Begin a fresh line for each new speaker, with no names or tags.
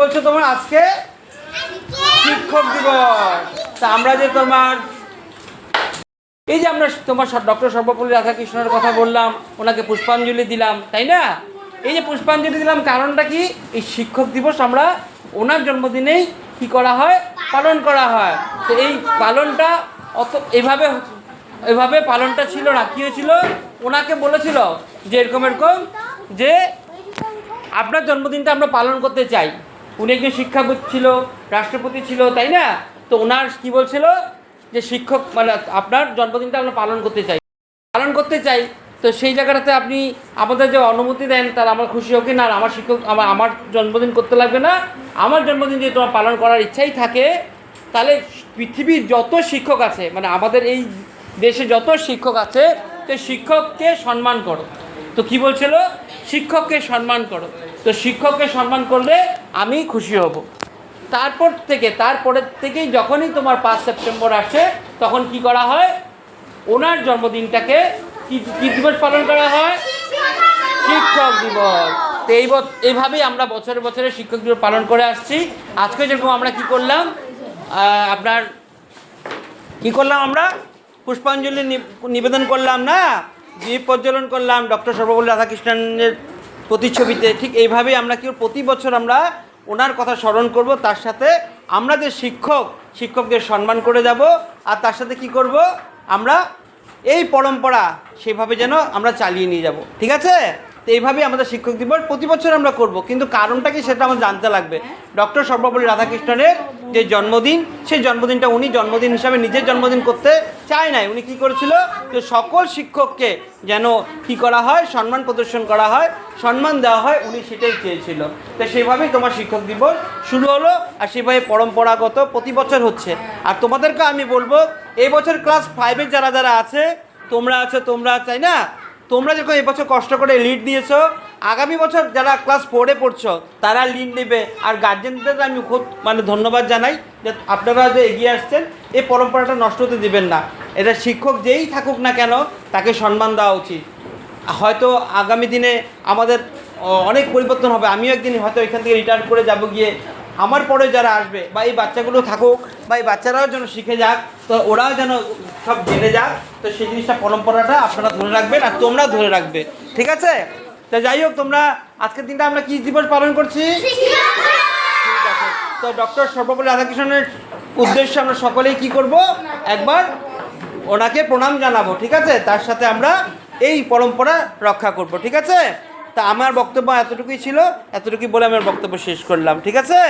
বলছো তোমার আজকে? শিক্ষক দিবস। তা আমরা যে তোমার এই যে আমরা তোমার ডক্টর সর্বপল্লী রাধাকৃষ্ণের কথা বললাম, ওনাকে পুষ্পাঞ্জলি দিলাম, তাই না? এই যে পুষ্পাঞ্জলি দিলাম, কারণটা কি? এই শিক্ষক দিবস আমরা ওনার জন্মদিনেই কি করা হয়? পালন করা হয়। তো এই পালনটা অত এভাবে এভাবে পালনটা ছিল না। কী হয়েছিল? ওনাকে বলেছিল যে এরকম এরকম যে আপনার জন্মদিনটা আমরা পালন করতে চাই। উনি একজন শিক্ষাবিদ ছিল, রাষ্ট্রপতি ছিল, তাই না? তো ওনার কি বলছিল? যে শিক্ষক মানে আপনার জন্মদিনটা আমরা পালন করতে চাই। পালন করতে চাই, তো সেই জায়গাটাতে আপনি আমাদের যে অনুমতি দেন, তাহলে আমার খুশি হোক না? আর আমার শিক্ষক, আমার আমার জন্মদিন করতে লাগবে না? আমার জন্মদিন যদি তোমার পালন করার ইচ্ছাই থাকে, তাহলে পৃথিবীর যত শিক্ষক আছে মানে আমাদের এই দেশে যত শিক্ষক আছে, তো শিক্ষককে সম্মান করো। তো কি বলছিল? শিক্ষককে সম্মান করো। তো শিক্ষককে সম্মান করলে আমি খুশি হব। তারপর থেকে, তারপরের থেকেই যখনই তোমার পাঁচ সেপ্টেম্বর আসে, তখন কি করা হয়? ওনার জন্মদিনটাকে কি দিবস পালন করা হয়? শিক্ষক দিবস। তো এই এইভাবেই আমরা বছরে বছরে শিক্ষক দিবস পালন করে আসছি। আজকে যেরকম আমরা কি করলাম আপনার কি করলাম আমরা? পুষ্পাঞ্জলি নিবেদন করলাম না? দ্বীপ প্রজ্বলন করলাম ডক্টর সর্বপল্লী রাধাকৃষ্ণনের প্রতিচ্ছবিতে, ঠিক এইভাবেই আমরা কি প্রতি বছর আমরা ওনার কথা স্মরণ করব, তার সাথে আমরা যে শিক্ষক, শিক্ষকদের সম্মান করে যাব, আর তার সাথে কি করব, আমরা এই পরম্পরা সেভাবে যেন আমরা চালিয়ে নিয়ে যাব। ঠিক আছে? এইভাবেই আমাদের শিক্ষক দিবস প্রতি বছর আমরা করব। কিন্তু কারণটা কি সেটা আমার জানতে লাগবে। ডক্টর সর্বপল্লী রাধাকৃষ্ণনের যে জন্মদিন, সেই জন্মদিনটা উনি জন্মদিন হিসাবে নিজের জন্মদিন করতে চায় নাই। উনি কি করেছিল যে সকল শিক্ষককে যেন কি করা হয়, সম্মান প্রদর্শন করা হয়, সম্মান দেওয়া হয়, উনি সেটাই চেয়েছিল। তো সেইভাবেই তোমার শিক্ষক দিবস শুরু হলো আর সেভাবে পরম্পরাগত প্রতি বছর হচ্ছে। আর তোমাদেরকে আমি বলব এই বছর ক্লাস ফাইভের যারা যারা আছে, তোমরা আছো, তোমরা চাই না? তোমরা যখন এবছর কষ্ট করে লিড নিয়েছো, আগামী বছর যারা ক্লাস ফোরে পড়ছো, তারা লিড নেবে। আর গার্জেনদের আমি খুব মানে ধন্যবাদ জানাই যে আপনারা যে এগিয়ে আসছেন, এই পরম্পরাটা নষ্ট হতে দেবেন না। এটা শিক্ষক যেই থাকুক না কেন, তাকে সম্মান দেওয়া উচিত। হয়তো আগামী দিনে আমাদের অনেক পরিবর্তন হবে। আমিও একদিন হয়তো এখান থেকে রিটায়ার করে যাব গিয়ে আমার পরে যারা আসবে, বা এই বাচ্চাগুলো থাকুক, বা এই বাচ্চারাও যেন শিখে যাক, তো ওরাও যেন সব জেনে যাক। তো সেই জিনিসটা পরম্পরাটা আপনারা ধরে রাখবেন আর তোমরা ধরে রাখবে। ঠিক আছে? তো যাই হোক, তোমরা আজকের দিনটা আমরা কি দিবস পালন করছি? তো ডক্টর সর্বপল্লী রাধাকৃষ্ণনের উদ্দেশ্যে আমরা সকলেই কি করব? একবার ওনাকে প্রণাম জানাব, ঠিক আছে? তার সাথে আমরা এই পরম্পরা রক্ষা করব, ঠিক আছে? তা আমার বক্তব্য এতটুকুই ছিল, এতটুকুই বলে আমার বক্তব্য শেষ করলাম, ঠিক আছে?